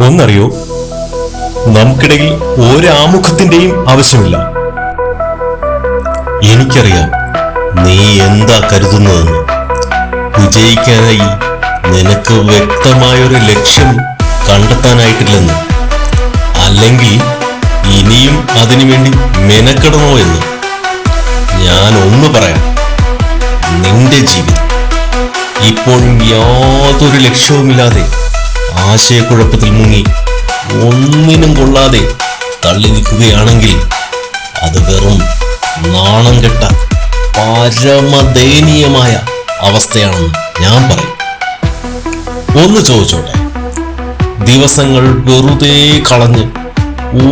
ഒന്നറിയോ? നമുക്കിടയിൽ ഒരാമുഖത്തിന്റെയും ആവശ്യമില്ല. എനിക്കറിയാം നീ എന്താ കരുതുന്നതെന്ന്. വിജയിക്കാനായി നിനക്ക് വ്യക്തമായൊരു ലക്ഷ്യം കണ്ടെത്താനായിട്ടില്ലെന്ന്. അല്ലെങ്കിൽ ഇനിയും അതിനുവേണ്ടി മെനക്കെടണോ എന്ന്. ഞാൻ ഒന്ന് പറയാം. നിന്റെ ജീവിതം ഇപ്പോഴും യാതൊരു ലക്ഷ്യവുമില്ലാതെ ആശയക്കുഴപ്പത്തിൽ മുങ്ങി. ഒന്നിനും കൊള്ളാതെ തള്ളി നിൽക്കുകയാണെങ്കിൽ അത് വെറും നാണം കെട്ട പരമദയനീയമായ അവസ്ഥയാണെന്ന് ഞാൻ പറയും. ഒന്ന് ചോദിച്ചോട്ടെ? ദിവസങ്ങൾ വെറുതെ കളഞ്ഞ്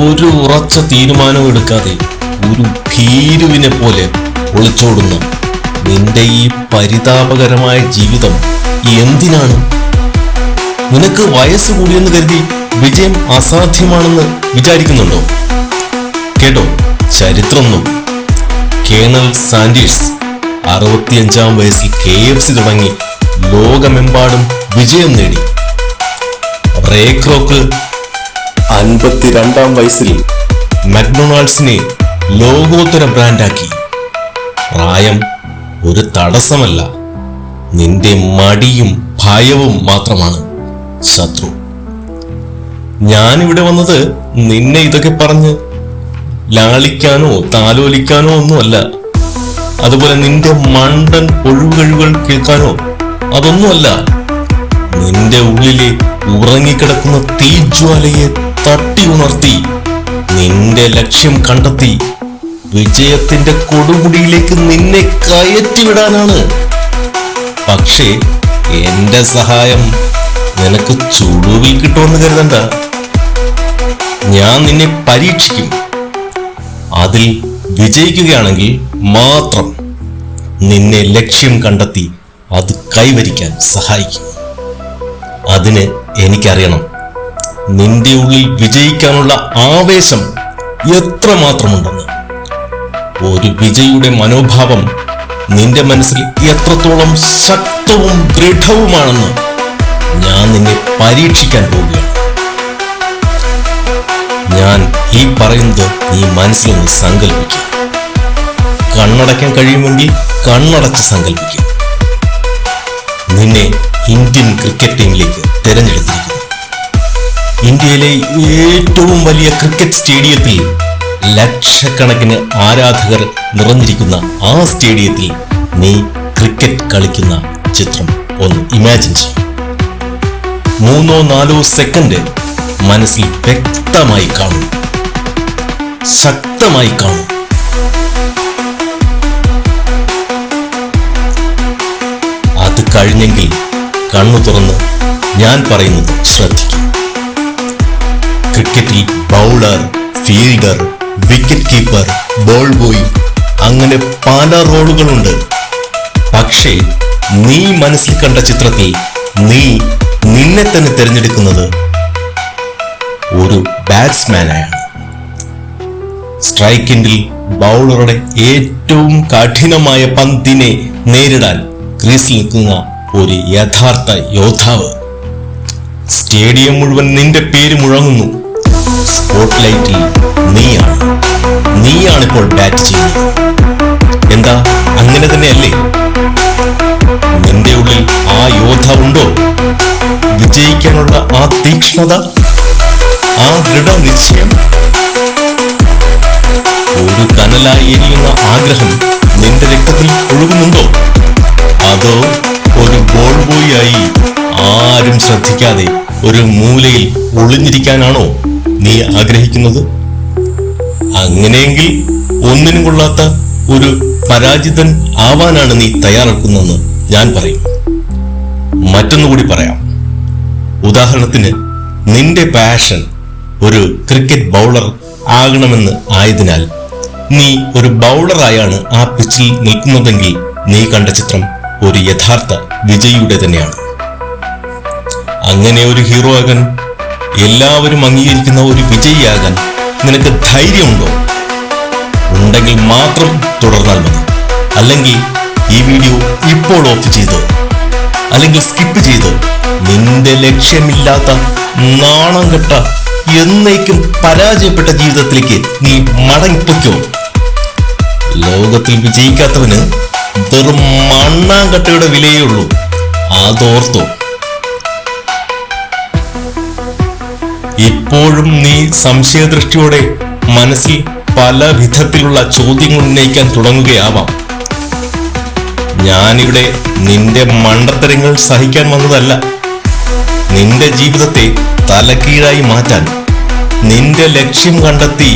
ഒരു ഉറച്ച തീരുമാനവും എടുക്കാതെ ഒരു ഭീരുവിനെ പോലെ ഒളിച്ചോടുന്ന നിന്റെ ഈ പരിതാപകരമായ ജീവിതം എന്തിനാണ് നിനക്ക് വയസ്സ് കൂടിയെന്ന് കരുതി വിജയം അസാധ്യമാണെന്ന് വിചാരിക്കുന്നുണ്ടോ? കേട്ടോ ചരിത്രമൊന്നും. കേണൽ സാൻഡേഴ്സ് അറുപത്തിയഞ്ചാം വയസ്സിൽ കെ എഫ് സി തുടങ്ങി ലോകമെമ്പാടും വിജയം നേടി. റേക്രോക്ക് അൻപത്തിരണ്ടാം വയസ്സിൽ മക്ഡൊണാൾഡ്സിനെ ലോകോത്തര ബ്രാൻഡാക്കി. പ്രായം ഒരു തടസ്സമല്ല നിന്റെ മടിയും ഭയവും മാത്രമാണ്. ശത്രു. ഞാൻ ഇവിടെ വന്നത് നിന്നെ ഇതൊക്കെ പറഞ്ഞ് ലാളിക്കാനോ താലോലിക്കാനോ ഒന്നുമല്ല. അതുപോലെ നിന്റെ മണ്ടൻ ഒഴിവുകഴിവുകൾ കേൾക്കാനോ അതൊന്നുമല്ല. നിന്റെ ഉള്ളിലെ ഉറങ്ങിക്കിടക്കുന്ന തീജ്വാലയെ തട്ടി ഉണർത്തി നിന്റെ ലക്ഷ്യം കണ്ടെത്തി വിജയത്തിന്റെ കൊടുമുടിയിലേക്ക് നിന്നെ കയറ്റിവിടാനാണ്. പക്ഷേ എന്റെ സഹായം നിനക്ക് ചുളുവിൽ കിട്ടുമെന്ന് കരുതണ്ട. ഞാൻ നിന്നെ പരീക്ഷിക്കും. അതിൽ വിജയിക്കുകയാണെങ്കിൽ മാത്രം നിന്നെ ലക്ഷ്യം കണ്ടെത്തി അത് കൈവരിക്കാൻ സഹായിക്കും. അതിന് എനിക്കറിയണം നിന്റെ ഉള്ളിൽ വിജയിക്കാനുള്ള ആവേശം എത്രമാത്രമുണ്ടെന്ന്. ഒരു വിജയിയുടെ മനോഭാവം നിന്റെ മനസ്സിൽ എത്രത്തോളം ശക്തവും ദൃഢവുമാണെന്ന് ഞാൻ നിന്നെ പരീക്ഷിക്കാൻ പോവുകയാണ്. ഞാൻ ഈ പറയുന്നത് നീ മനസ്സിലൊന്ന് സങ്കല്പിക്കുക കണ്ണടയ്ക്കാൻ കഴിയുമെങ്കിൽ കണ്ണടച്ച് സങ്കല്പിക്കുക നിന്നെ ഇന്ത്യൻ ക്രിക്കറ്റ് ടീമിലേക്ക് തിരഞ്ഞെടുത്തിരിക്കുന്നു. ഇന്ത്യയിലെ ഏറ്റവും വലിയ ക്രിക്കറ്റ് സ്റ്റേഡിയത്തിൽ ലക്ഷക്കണക്കിന് ആരാധകർ നിറഞ്ഞിരിക്കുന്ന ആ സ്റ്റേഡിയത്തിൽ നീ ക്രിക്കറ്റ് കളിക്കുന്ന ചിത്രം ഒന്ന് ഇമാജിൻ ചെയ്യും. മൂന്നോ നാലോ സെക്കൻഡ് മനസ്സിൽ വ്യക്തമായി കാണും. ശക്തമായി കാണും. അത് കഴിഞ്ഞെങ്കിൽ കണ്ണു തുറന്ന് ഞാൻ പറയുന്നത് ശ്രദ്ധിക്കും. ക്രിക്കറ്റിൽ bowler fielder wicket keeper ball boy അങ്ങനെ പല റോളുകളുണ്ട്. പക്ഷേ നീ മനസ്സിൽ കണ്ട ചിത്രത്തിൽ നീ നിന്നെ തന്നെ തിരഞ്ഞെടുക്കുന്നത് ഒരു ബാറ്റ്സ്മാനായാണ് സ്ട്രൈക്കിൻഡിൽ ബൗളറുടെ ഏറ്റവും കഠിനമായ പന്തിനെ നേരിടാൻ ക്രീസിൽ നിൽക്കുന്ന ഒരു യഥാർത്ഥ യോദ്ധാവ്. സ്റ്റേഡിയം മുഴുവൻ നിന്റെ പേര് മുഴങ്ങുന്നു. സ്പോട്ട് ലൈറ്റിൽ നീയാണ്. നീയാണിപ്പോൾ ബാറ്റ് ചെയ്യുന്നത്. എന്താ? അങ്ങനെ തന്നെയല്ലേ? ആ ഉണ്ടോ വിജയിക്കാനുള്ള ആ തീക്ഷ്ണത ആ ദൃഢനിശ്ചയം ഒരു കനലായി എരിയുന്ന ആഗ്രഹം നിന്റെ രക്തത്തിൽ ഒഴുകുന്നുണ്ടോ? അതോ ഒരു ബോൾ ബോയ് ആയി ആരും ശ്രദ്ധിക്കാതെ ഒരു മൂലയിൽ ഒളിഞ്ഞിരിക്കാനാണോ നീ ആഗ്രഹിക്കുന്നത്? അങ്ങനെയെങ്കിൽ ഒന്നിനും കൊള്ളാത്ത ഒരു പരാജിതൻ ആവാനാണ് നീ തയ്യാറെടുക്കുന്നതെന്ന് ഞാൻ പറയും. മറ്റൊന്നുകൂടി പറയാം. ഉദാഹരണത്തിന് നിന്റെ പാഷൻ ഒരു ക്രിക്കറ്റ് ബൗളർ ആകണമെന്ന് ആയതിനാൽ നീ ഒരു ബൗളറായാണ് ആ പിച്ചിൽ നിൽക്കുന്നതെങ്കിൽ നീ കണ്ട ചിത്രം ഒരു യഥാർത്ഥ വിജയിയുടെ തന്നെയാണ്. അങ്ങനെ ഒരു ഹീറോ ആകാൻ എല്ലാവരും അംഗീകരിക്കുന്ന ഒരു വിജയിയാകാൻ നിനക്ക് ധൈര്യമുണ്ടോ? ഉണ്ടെങ്കിൽ മാത്രം തുടർന്നാൽ മതി. അല്ലെങ്കിൽ ഈ വീഡിയോ ഇപ്പോൾ ഓഫ് ചെയ്തോ? അല്ലെങ്കിൽ സ്കിപ്പ് ചെയ്തോ. നിന്റെ ലക്ഷ്യമില്ലാത്ത നാണം കെട്ട എന്നേക്കും പരാജയപ്പെട്ട ജീവിതത്തിലേക്ക് നീ മടങ്ങിപ്പൊയ്ക്കോ ലോകത്തിൽ വിജയിക്കാത്തവന് വെറും മണ്ണാങ്കട്ടയുടെ വിലയേ ഉള്ളൂ. അതോർത്തോ. ഇപ്പോഴും നീ സംശയദൃഷ്ടിയോടെ മനസ്സിൽ പല വിധത്തിലുള്ള ചോദ്യങ്ങൾ ഉന്നയിക്കാൻ തുടങ്ങുകയാവാം. ഞാനിവിടെ നിന്റെ മണ്ടത്തരങ്ങൾ സഹിക്കാൻ വന്നതല്ല. നിന്റെ ജീവിതത്തെ തലക്കീഴായി മാറ്റാൻ നിന്റെ ലക്ഷ്യം കണ്ടെത്തി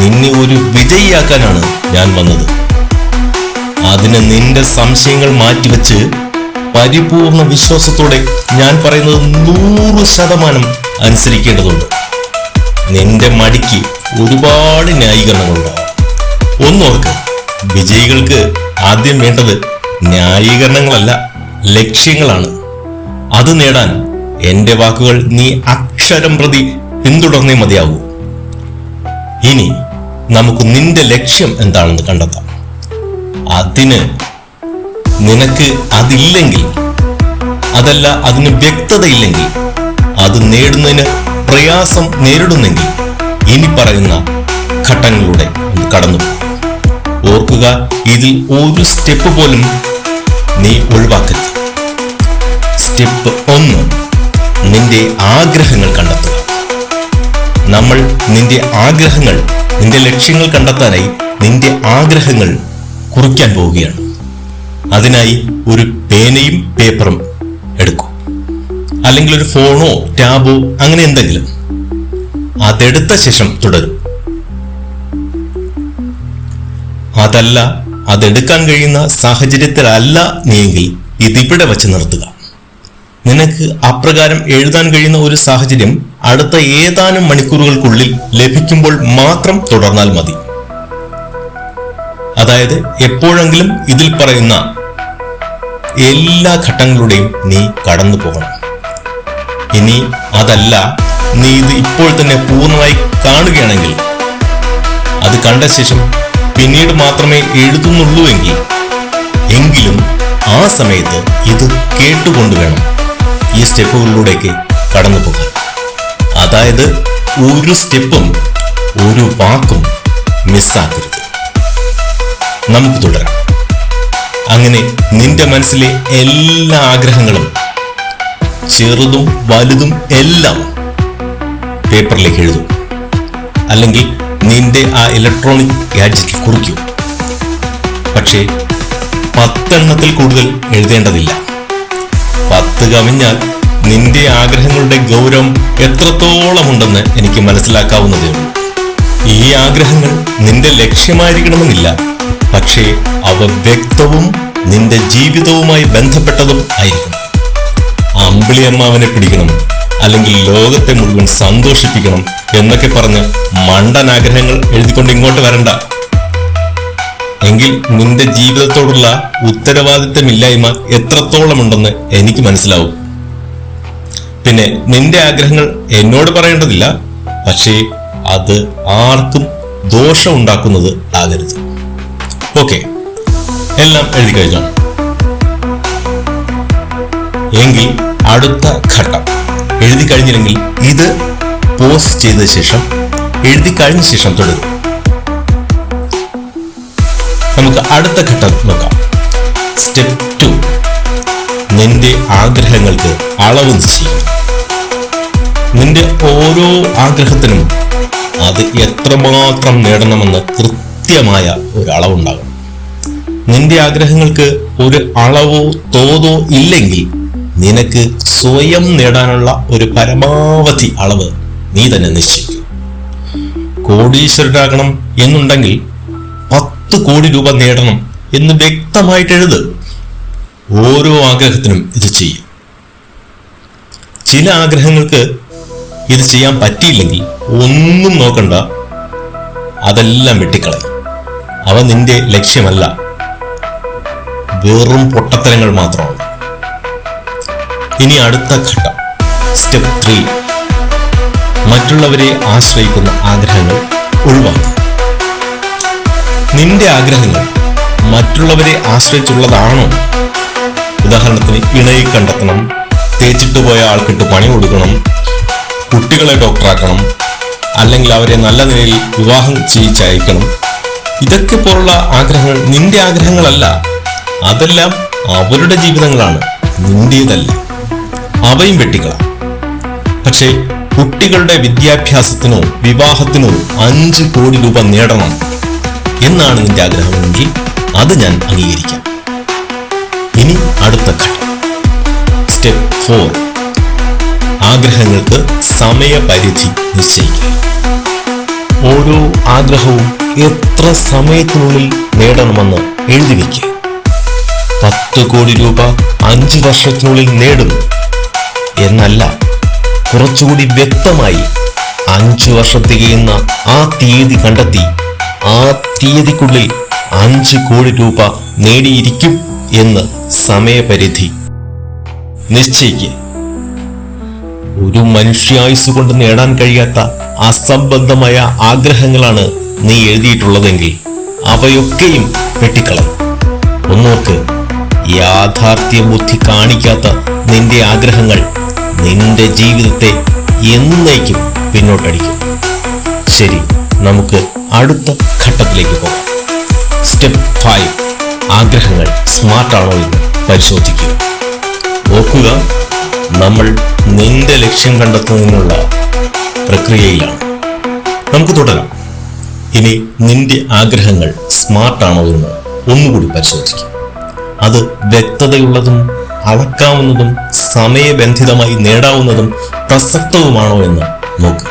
നിന്നെ ഒരു വിജയിയാക്കാനാണ് ഞാൻ വന്നത്. അതിന് നിന്റെ സംശയങ്ങൾ മാറ്റിവെച്ച് പരിപൂർണ വിശ്വാസത്തോടെ ഞാൻ പറയുന്നത് നൂറ് ശതമാനം അനുസരിക്കേണ്ടതുണ്ട്. നിന്റെ മടിക്ക് ഒരുപാട് ന്യായീകരണങ്ങളുണ്ടാവും ഒന്നോർക്ക് വിജയികൾക്ക് ആദ്യം വേണ്ടത് ന്യായീകരണങ്ങളല്ല ലക്ഷ്യങ്ങളാണ്. അത് നേടാൻ എന്റെ വാക്കുകൾ നീ അക്ഷരം പ്രതി പിന്തുടർന്നേ മതിയാവൂ. ഇനി നമുക്ക് നിന്റെ ലക്ഷ്യം എന്താണെന്ന് കണ്ടെത്താം. അതിന് നിനക്ക് അതില്ലെങ്കിൽ അതല്ല അതിന് വ്യക്തതയില്ലെങ്കിൽ അത് നേടുന്നതിന് പ്രയാസം നേരിടുന്നെങ്കിൽ ഇനി പറയുന്ന ഘട്ടങ്ങളിലൂടെ കടന്നു. ഓർക്കുക ഇതിൽ ഒരു സ്റ്റെപ്പ് പോലും നീ ഒഴിവാക്കരുത്. സ്റ്റെപ്പ് ഒന്ന് നിന്റെ ആഗ്രഹങ്ങൾ കണ്ടെത്തുക. നമ്മൾ നിന്റെ ആഗ്രഹങ്ങൾ നിന്റെ ലക്ഷ്യങ്ങൾ കണ്ടെത്താനായി നിന്റെ ആഗ്രഹങ്ങൾ കുറിക്കാൻ പോവുകയാണ്. അതിനായി ഒരു പേനയും പേപ്പറും എടുക്കൂ. അല്ലെങ്കിൽ ഒരു ഫോണോ ടാബോ അങ്ങനെ എന്തെങ്കിലും. അതെടുത്ത ശേഷം തുടരും. അതല്ല അതെടുക്കാൻ കഴിയുന്ന സാഹചര്യത്തിലല്ല നീയെങ്കിൽ ഇതിവിടെ വച്ച് നിർത്തുക. നിനക്ക് അപ്രകാരം എഴുതാൻ കഴിയുന്ന ഒരു സാഹചര്യം അടുത്ത ഏതാനും മണിക്കൂറുകൾക്കുള്ളിൽ ലഭിക്കുമ്പോൾ മാത്രം തുടർന്നാൽ മതി. അതായത് എപ്പോഴെങ്കിലും ഇതിൽ പറയുന്ന എല്ലാ ഘട്ടങ്ങളുടെയും നീ കടന്നു പോകണം. ഇനി അതല്ല നീ ഇത് ഇപ്പോൾ തന്നെ പൂർണമായി കാണുകയാണെങ്കിൽ അത് കണ്ട ശേഷം പിന്നീട് മാത്രമേ എഴുതുന്നുള്ളൂവെങ്കിൽ എങ്കിലും ആ സമയത്ത് ഇത് കേട്ടുകൊണ്ട് വേണം ഈ സ്റ്റെപ്പുകളിലൂടെയൊക്കെ കടന്നു പോകാൻ. അതായത് ഒരു സ്റ്റെപ്പും ഒരു വാക്കും മിസ്സാക്കരുത്. നമുക്ക് തുടരാം. അങ്ങനെ നിന്റെ മനസ്സിലെ എല്ലാ ആഗ്രഹങ്ങളും ചെറുതും വലുതും എല്ലാം പേപ്പറിലേക്ക് എഴുതും. അല്ലെങ്കിൽ നിന്റെ ആ ഇലക്ട്രോണിക് ഗാഡ്ജറ്റ് കുറിക്കൂ. പക്ഷേ പത്തെണ്ണത്തിൽ കൂടുതൽ എഴുതേണ്ടതില്ല. പത്ത് കവിഞ്ഞാൽ നിന്റെ ആഗ്രഹങ്ങളുടെ ഗൗരവം എത്രത്തോളമുണ്ടെന്ന് എനിക്ക് മനസ്സിലാക്കാവുന്നതേ ഉള്ളൂ. ഈ ആഗ്രഹങ്ങൾ നിന്റെ ലക്ഷ്യമായിരിക്കണമെന്നില്ല. പക്ഷേ അവ വ്യക്തവും നിന്റെ ജീവിതവുമായി ബന്ധപ്പെട്ടതും ആയിരിക്കും അമ്പിളി അമ്മാവനെ പിടിക്കണം. അല്ലെങ്കിൽ ലോകത്തെ മുഴുവൻ സന്തോഷിപ്പിക്കണം എന്നൊക്കെ പറഞ്ഞ് മണ്ടൻ ആഗ്രഹങ്ങൾ എഴുതിക്കൊണ്ട് ഇങ്ങോട്ട് വരണ്ട. എങ്കിൽ നിന്റെ ജീവിതത്തോടുള്ള ഉത്തരവാദിത്തമില്ലായ്മ എത്രത്തോളം ഉണ്ടെന്ന് എനിക്ക് മനസ്സിലാവും. പിന്നെ നിന്റെ ആഗ്രഹങ്ങൾ എന്നോട് പറയേണ്ടതില്ല. പക്ഷേ അത് ആർക്കും ദോഷം ഉണ്ടാക്കുന്നത് ആകരുത്. ഓക്കെ എല്ലാം എഴുതി കഴിഞ്ഞോ? എങ്കിൽ അടുത്ത ഘട്ടം. എഴുതി കഴിഞ്ഞില്ലെങ്കിൽ ഇത് പോസ്റ്റ് ചെയ്ത ശേഷം എഴുതി കഴിഞ്ഞ ശേഷം തുടരും. നമുക്ക് അടുത്ത ഘട്ടം നോക്കാം. സ്റ്റെപ്പ് ടു നിന്റെ ആഗ്രഹങ്ങൾക്ക് അളവ് നിശ്ചയിക്കും നിന്റെ ഓരോ ആഗ്രഹത്തിനും അത് എത്രമാത്രം നേടണമെന്ന് കൃത്യമായ ഒരു അളവുണ്ടാകും നിന്റെ ആഗ്രഹങ്ങൾക്ക് ഒരു അളവോ തോതോ ഇല്ലെങ്കിൽ നിനക്ക് സ്വയം നേടാനുള്ള ഒരു പരമാവധി അളവ് നീ തന്നെ നിശ്ചയിക്കും. കോടീശ്വരനാകണം എന്നുണ്ടെങ്കിൽ പത്ത് കോടി രൂപ നേടണം എന്ന് വ്യക്തമായിട്ട് എഴുത് ഓരോ ആഗ്രഹത്തിനും ഇത് ചെയ്യും. ചില ആഗ്രഹങ്ങൾക്ക് ഇത് ചെയ്യാൻ പറ്റിയില്ലെങ്കിൽ ഒന്നും നോക്കണ്ട. അതെല്ലാം വെട്ടിക്കളയും. അവ നിന്റെ ലക്ഷ്യമല്ല. വെറും പൊട്ടത്തരങ്ങൾ മാത്രമാണ്. ഇനി അടുത്ത ഘട്ടം. സ്റ്റെപ്പ് ത്രീ മറ്റുള്ളവരെ ആശ്രയിക്കുന്ന ആഗ്രഹങ്ങൾ ഒഴിവാക്കുക. നിന്റെ ആഗ്രഹങ്ങൾ മറ്റുള്ളവരെ ആശ്രയിച്ചുള്ളതാണോ? ഉദാഹരണത്തിന് ഇണയെ കണ്ടെത്തണം തേച്ചിട്ട് പോയ ആൾക്കിട്ട് പണി കൊടുക്കണം കുട്ടികളെ ഡോക്ടറാക്കണം അല്ലെങ്കിൽ അവരെ നല്ല നിലയിൽ വിവാഹം ചെയ്യിച്ചയക്കണം. ഇതൊക്കെ പോലുള്ള ആഗ്രഹങ്ങൾ നിന്റെ ആഗ്രഹങ്ങളല്ല അതെല്ലാം അവരുടെ ജീവിതങ്ങളാണ് നിന്റേതല്ല. അവയും വെട്ടിക്കളാം. പക്ഷേ കുട്ടികളുടെ വിദ്യാഭ്യാസത്തിനോ വിവാഹത്തിനോ അഞ്ച് കോടി രൂപ നേടണം എന്നാണ് നിന്റെ ആഗ്രഹമെങ്കിൽ അത് ഞാൻ അംഗീകരിക്കാം. ഇനി അടുത്ത ഘട്ടം. സ്റ്റെപ്പ് ഫോർ ആഗ്രഹങ്ങൾക്ക് സമയപരിധി നിശ്ചയിക്കുക. ഓരോ ആഗ്രഹവും എത്ര സമയത്തിനുള്ളിൽ നേടണമെന്ന് എഴുതി വയ്ക്കുക. പത്ത് കോടി രൂപ അഞ്ച് വർഷത്തിനുള്ളിൽ നേടും എന്നല്ല കുറച്ചുകൂടി വ്യക്തമായി അഞ്ചു വർഷം തികയുന്ന ആ തീയതി കണ്ടെത്തി ആ തീയതിക്കുള്ളിൽ അഞ്ച് കോടി രൂപ നേടിയിരിക്കും എന്ന് സമയപരിധി. നിശ്ചയിക്കുക ഒരു മനുഷ്യായുസ് കൊണ്ട് നേടാൻ കഴിയാത്ത അസംബന്ധമായ ആഗ്രഹങ്ങളാണ് നീ എഴുതിയിട്ടുള്ളതെങ്കിൽ അവയൊക്കെയും വെട്ടിക്കളയും. ഒന്നോർക്ക് യാഥാർത്ഥ്യ ബുദ്ധി കാണിക്കാത്ത നിന്റെ ആഗ്രഹങ്ങൾ നിന്റെ ജീവിതത്തെ എന്നേക്കും പിന്നോട്ടടിക്കും. ശരി നമുക്ക് അടുത്ത ഘട്ടത്തിലേക്ക് പോകാം. സ്റ്റെപ്പ് ഫൈവ് ആഗ്രഹങ്ങൾ സ്മാർട്ടാണോ എന്ന് പരിശോധിക്കുക. ഓർക്കുക നമ്മൾ നിന്റെ ലക്ഷ്യം കണ്ടെത്തുന്നതിനുള്ള പ്രക്രിയയിലാണ്. നമുക്ക് തുടരാം. ഇനി നിന്റെ ആഗ്രഹങ്ങൾ സ്മാർട്ടാണോ എന്ന് ഒന്നുകൂടി പരിശോധിക്കുക. അത് വ്യക്തതയുള്ളതും അളക്കാവുന്നതും സമയബന്ധിതമായി നേടാവുന്നതും പ്രസക്തവുമാണോ എന്ന് നോക്കുക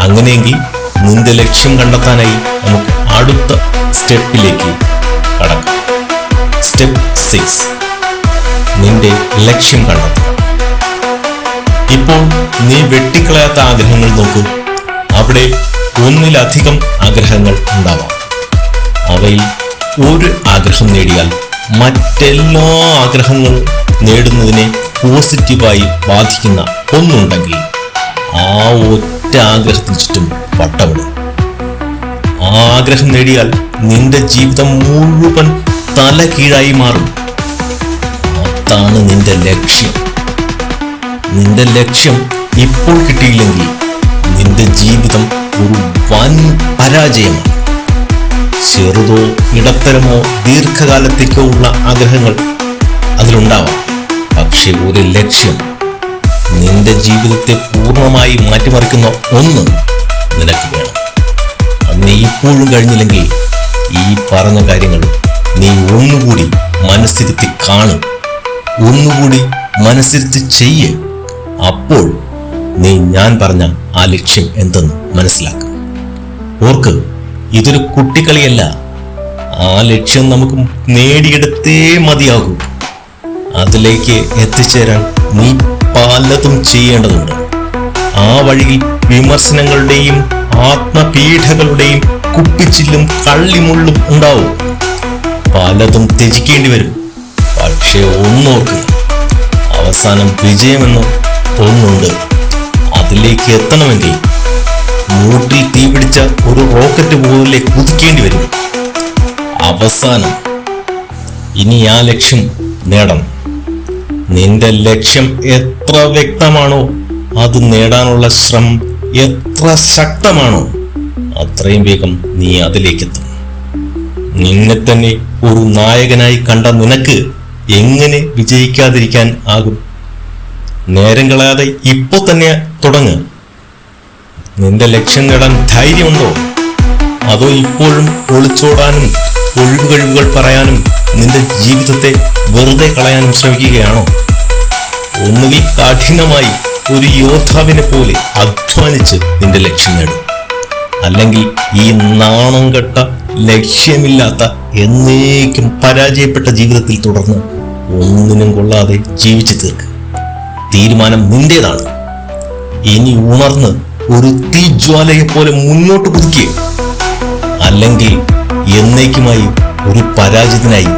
അങ്ങനെയെങ്കിൽ നിന്റെ ലക്ഷ്യം കണ്ടെത്താനായി നമുക്ക് അടുത്ത സ്റ്റെപ്പിലേക്ക് കടക്കാം. സ്റ്റെപ്പ് സിക്സ് നിന്റെ ലക്ഷ്യം കണ്ടെത്തുക ഇപ്പോൾ നീ വെട്ടിക്കളയാത്ത ആഗ്രഹങ്ങൾ നോക്കൂ. അവിടെ ഒന്നിലധികം ആഗ്രഹങ്ങൾ ഉണ്ടാവാം. അവയിൽ ഒരു ആഗ്രഹം നേടിയാൽ മറ്റെല്ലാ ആഗ്രഹങ്ങളും നേടുന്നതിനെ പോസിറ്റീവായി ബാധിക്കുന്ന ഒന്നുണ്ടെങ്കിൽ ആ ഒറ്റ ആഗ്രഹത്തിന് ചുറ്റും വട്ടമിടും. ആ ആഗ്രഹം നേടിയാൽ നിന്റെ ജീവിതം മുഴുവൻ തല കീഴായി മാറും. അതാണ് നിന്റെ ലക്ഷ്യം. നിന്റെ ലക്ഷ്യം ഇപ്പോൾ കിട്ടിയില്ലെങ്കിൽ നിന്റെ ജീവിതം ഒരു വൻ പരാജയമാണ്. ചെറുതോ ഇടത്തരമോ ദീർഘകാലത്തേക്കോ ഉള്ള ആഗ്രഹങ്ങൾ അതിലുണ്ടാവാം. പക്ഷെ ഒരു ലക്ഷ്യം നിന്റെ ജീവിതത്തെ പൂർണമായി മാറ്റിമറിക്കുന്ന ഒന്ന് നിനക്ക് വേണം. അതിനെ ഇപ്പോഴും കഴിഞ്ഞില്ലെങ്കിൽ ഈ പറഞ്ഞ കാര്യങ്ങൾ നീ ഒന്നുകൂടി മനസ്സിരുത്തി കാണും. ഒന്നുകൂടി മനസ്സിരുത്തി ചെയ്യ്. അപ്പോൾ നീ ഞാൻ പറഞ്ഞ ആ ലക്ഷ്യം എന്തെന്ന് മനസ്സിലാക്കും. ഓർക്ക് ഇതൊരു കുട്ടിക്കളിയല്ല. ആ ലക്ഷ്യം നമുക്ക് നേടിയെടുത്തേ മതിയാകൂ. അതിലേക്ക് എത്തിച്ചേരാൻ നീ പലതും ചെയ്യേണ്ടതുണ്ട്. ആ വഴിയിൽ വിമർശനങ്ങളുടെയും ആത്മപീഠകളുടെയും കുപ്പിച്ചില്ലും കള്ളിമുള്ളും ഉണ്ടാവും. പലതും ത്യജിക്കേണ്ടി വരും. പക്ഷേ ഒന്നോർക്ക് അവസാനം വിജയമെന്ന് ഒന്നുണ്ട്. അതിലേക്ക് എത്തണമെങ്കിൽ മൂട്ടിൽ തീ പിടിച്ച ഒരു റോക്കറ്റ് പോലെ കുതിക്കേണ്ടി വരും. അവസാനം ഇനി ആ ലക്ഷ്യം നേടണം. നിന്റെ ലക്ഷ്യം എത്ര വ്യക്തമാണോ അത് നേടാനുള്ള ശ്രമം എത്ര ശക്തമാണോ അത്രയും വേഗം നീ അതിലേക്കെത്തും. നിന്നെ തന്നെ ഒരു നായകനായി കണ്ട നിനക്ക് എങ്ങനെ വിജയിക്കാതിരിക്കാൻ ആകും? നേരം കളയാതെ ഇപ്പോൾ തന്നെ തുടങ്ങ്. നിന്റെ ലക്ഷ്യം നേടാൻ ധൈര്യമുണ്ടോ? അതോ ഇപ്പോഴും ഒളിച്ചോടാനും ഒഴിവുകഴിവുകൾ പറയാനും നിന്റെ ജീവിതത്തെ വെറുതെ കളയാനും ശ്രമിക്കുകയാണോ? ഒന്നുകിൽ കഠിനമായി ഒരു യോദ്ധാവിനെ പോലെ അധ്വാനിച്ച് നിന്റെ ലക്ഷ്യം നേടും. അല്ലെങ്കിൽ ഈ നാണം കെട്ട ലക്ഷ്യമില്ലാത്ത എന്നേക്കും പരാജയപ്പെട്ട ജീവിതത്തിൽ തുടർന്ന് ഒന്നിനും കൊള്ളാതെ ജീവിച്ചു തീർക്ക്. തീരുമാനം നിന്റേതാണ്. ഇനി ഉണർന്ന് ഒരു തീജ്വാലയെ പോലെ മുന്നോട്ട് കുതിക്കുക അല്ലെങ്കിൽ എന്നേക്കുമായി ഒരു പരാജിതനായി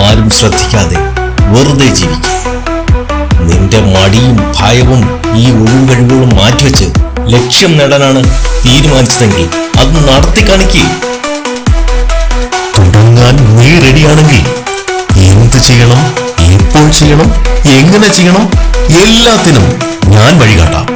ആരും ശ്രദ്ധിക്കാതെ വെറുതെ ജീവിക്കുക നിന്റെ മടിയും ഭയവും ഈ ഒഴിവ് കഴിവുകളും മാറ്റിവെച്ച് ലക്ഷ്യം നേടാനാണ് തീരുമാനിച്ചതെങ്കിൽ അത് നടത്തി കാണിക്കുക തുടങ്ങാൻ നീ റെഡിയാണെങ്കിൽ എന്ത് ചെയ്യണം? എപ്പോൾ ചെയ്യണം? എങ്ങനെ ചെയ്യണം? എല്ലാത്തിനും ഞാൻ വഴികാട്ടാം.